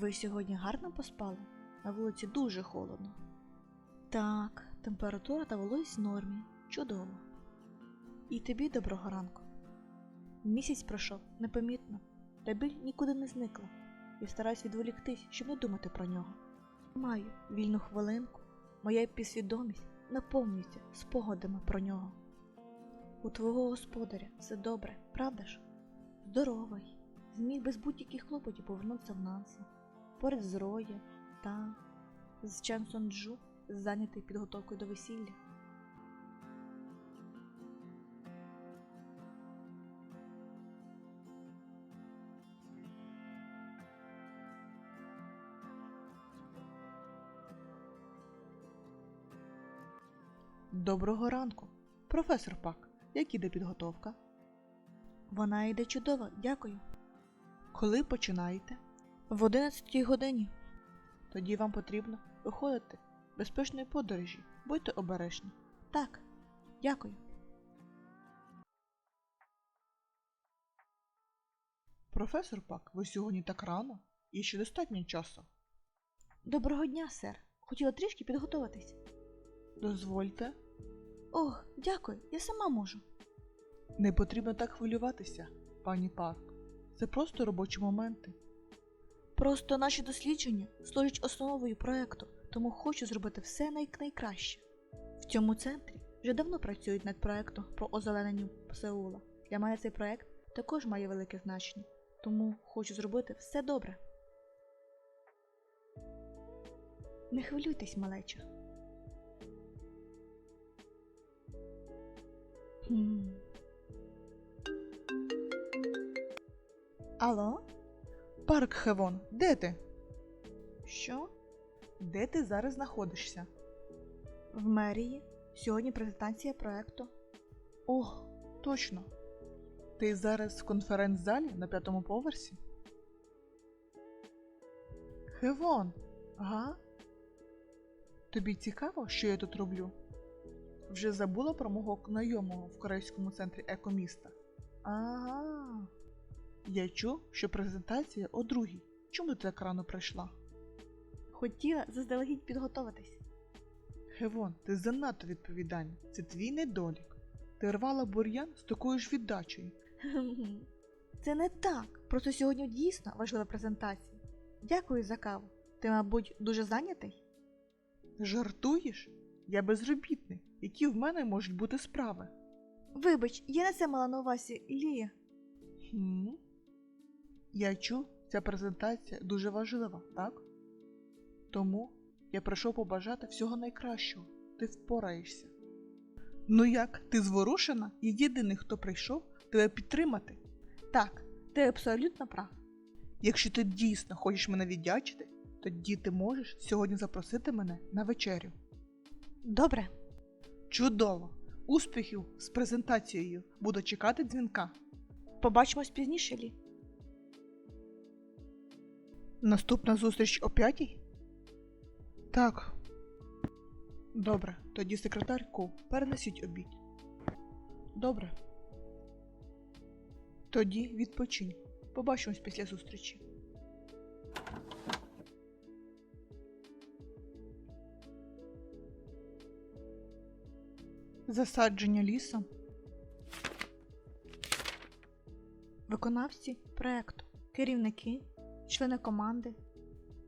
Ви сьогодні гарно поспали? На вулиці дуже холодно. Так, температура та вологість в нормі. Чудово. І тобі доброго ранку. Місяць пройшов непомітно, та біль нікуди не зникла. Я стараюсь відволіктись, щоб не думати про нього. Маю вільну хвилинку, моя підсвідомість наповнюється спогадами про нього. У твого господаря все добре, правда ж? Здоровий, зміг без будь-яких клопотів повернутися в Нансен, поряд з Роє та з Чен Сонджу, зайнятий підготовкою до весілля. Доброго ранку, професор Пак. Як іде підготовка? Вона йде чудово, дякую. Коли починаєте? В 11 годині. Тоді вам потрібно виходити безпечної подорожі. Будьте обережні. Так, дякую. Професор Пак, ви сьогодні так рано? Є ще достатньо часу. Доброго дня, сер. Хотіла трішки підготуватись. Дозвольте. Ох, дякую, я сама можу. Не потрібно так хвилюватися, пані Парк. Це просто робочі моменти. Просто наші дослідження служать основою проекту, тому хочу зробити все найкраще. В цьому центрі вже давно працюють над проектом про озеленення Сеула. Для мене цей проект також має велике значення, тому хочу зробити все добре. Не хвилюйтесь, малеча. Алло? Парк Хевон, де ти? Що? Де ти зараз знаходишся? В мерії. Сьогодні презентація проекту. Ох, точно. Ти зараз в конференц-залі на п'ятому поверсі? Хевон, ага. Тобі цікаво, що я тут роблю? Вже забула про мого знайомого в корейському центрі екоміста. Ага. Я чув, що презентація о другій. Чому ти так рано прийшла? Хотіла заздалегідь підготуватись. Хевон, ти занадто відповідальна. Це твій недолік. Ти рвала бур'ян з такою ж віддачею. Це не так. Просто сьогодні дійсно важлива презентація. Дякую за каву. Ти, мабуть, дуже зайнятий? Жартуєш? Я безробітний. Які в мене можуть бути справи? Вибач, я не це мала на увазі, Лія. Хм? Я чув, ця презентація дуже важлива, так? Тому я прийшов побажати всього найкращого. Ти впораєшся. Ну як, ти зворушена і єдиний, хто прийшов тебе підтримати? Так, ти абсолютно прав. Якщо ти дійсно хочеш мене віддячити, тоді ти можеш сьогодні запросити мене на вечерю. Добре. Чудово! Успіхів з презентацією. Буду чекати дзвінка. Побачимось пізніше, Лі. Наступна зустріч о п'ятій? Так. Добре, тоді секретарку перенесіть обід. Добре. Тоді відпочинь. Побачимось після зустрічі. Засадження лісом. Виконавці проекту, керівники, члени команди.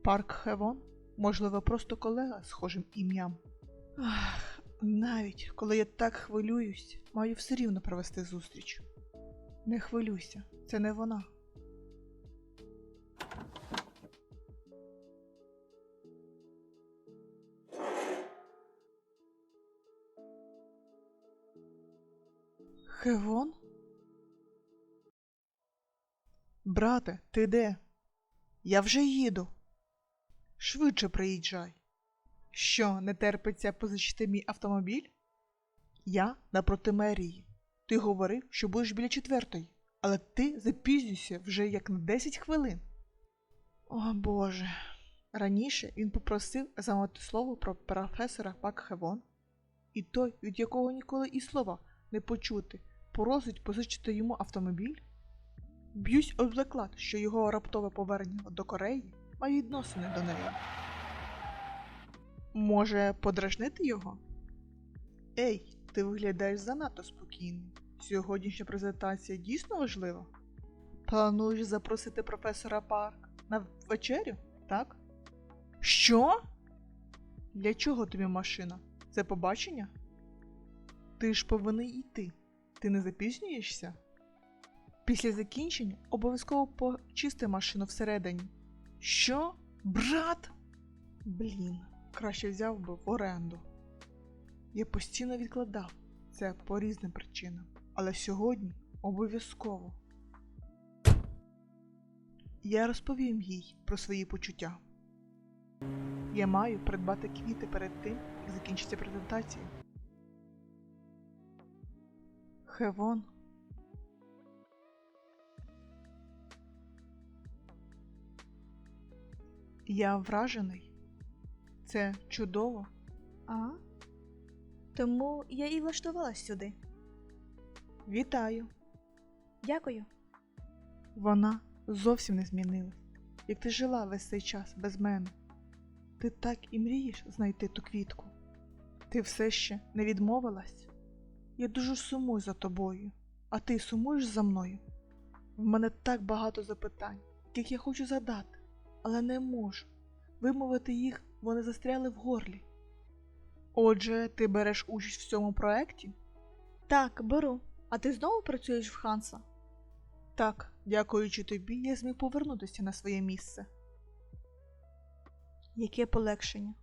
Парк Хевон? Можливо, просто колега з схожим ім'ям. Ах, навіть коли я так хвилююсь, маю все рівно провести зустріч. Не хвилюйся, це не вона. Хевон? Брате, ти де? Я вже їду. Швидше приїжджай. Що, не терпиться позичити мій автомобіль? Я напроти мерії. Ти говорив, що будеш біля четвертої, але ти запізнюєшся вже як на 10 хвилин. О Боже. Раніше він попросив замовити слово про професора Пак Хевон, і той, від якого ніколи і слова не почути, просить позичити йому автомобіль. Б'юсь об заклад, що його раптове повернення до Кореї маю відносини до неї. Може, подражнити його? Ей, ти виглядаєш занадто спокійним. Сьогоднішня презентація дійсно важлива. Плануєш запросити професора Парк на вечерю, так? Що? Для чого тобі машина? Це побачення? Ти ж повинен йти. Ти не запізнюєшся? Після закінчення обов'язково почисти машину всередині. Що? Брат? Блін, краще взяв би в оренду. Я постійно відкладав це по різним причинам, але сьогодні обов'язково. Я розповім їй про свої почуття. Я маю придбати квіти перед тим, як закінчиться презентація. Хевон. Я вражений. Це чудово. А? Тому я і влаштувалась сюди. Вітаю. Дякую. Вона зовсім не змінилась. Як ти жила весь цей час без мене. Ти так і мрієш знайти ту квітку. Ти все ще не відмовилась? Я дуже сумую за тобою, а ти сумуєш за мною. В мене так багато запитань, яких я хочу задати, але не можу. Вимовити їх вони застряли в горлі. Отже, ти береш участь в цьому проєкті? Так, беру. А ти знову працюєш в Ханса? Так, дякуючи тобі, я зміг повернутися на своє місце. Яке полегшення.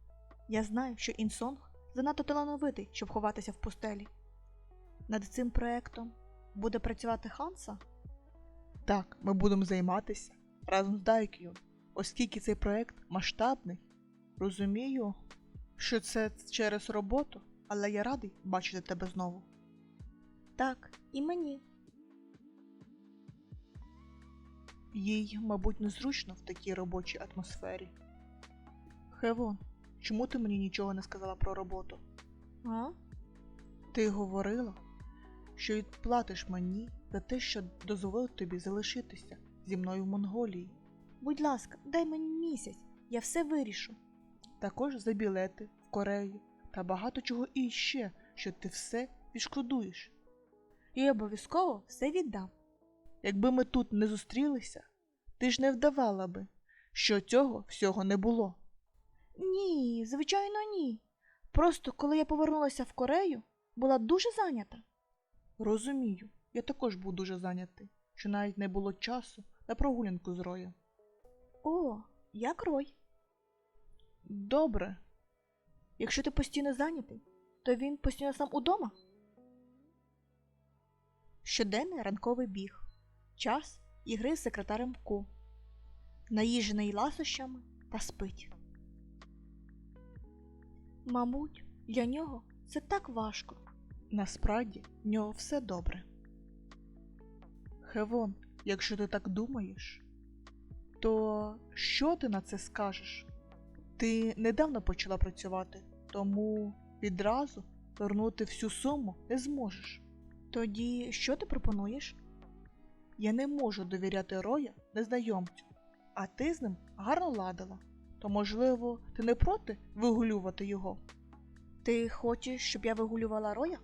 Я знаю, що Інсонг занадто талановитий, щоб ховатися в пустелі. Над цим проектом буде працювати Ханса? Так, ми будемо займатися разом з Дайкою, оскільки цей проект масштабний. Розумію, що це через роботу, але я радий бачити тебе знову. Так, і мені. Їй, мабуть, незручно в такій робочій атмосфері. Хевон, чому ти мені нічого не сказала про роботу? А? Ти говорила, що відплатиш мені за те, що дозволить тобі залишитися зі мною в Монголії. Будь ласка, дай мені місяць, я все вирішу. також за білети в Корею та багато чого іще, що ти все відшкодуєш. І обов'язково все віддам. Якби ми тут не зустрілися, ти ж не вдавала би, що цього всього не було. Ні, звичайно, ні. Просто коли я повернулася в Корею, була дуже зайнята. Розумію, я також був дуже зайнятий, що навіть не було часу на прогулянку з Роєм. О, як Рой. Добре, Якщо ти постійно зайнятий, то він постійно сам удома. Щоденний ранковий біг. Час ігри з секретарем Ку. Наїжений ласощами та спить. Мабуть, для нього це так важко. насправді в нього все добре. Хевон, якщо ти так думаєш, то що ти на це скажеш? Ти недавно почала працювати, тому відразу вернути всю суму не зможеш. Тоді що ти пропонуєш? Я не можу довіряти Роя незнайомцю, а ти з ним гарно ладила, то, можливо, ти не проти вигулювати його? Ти хочеш, щоб я вигулювала Роя?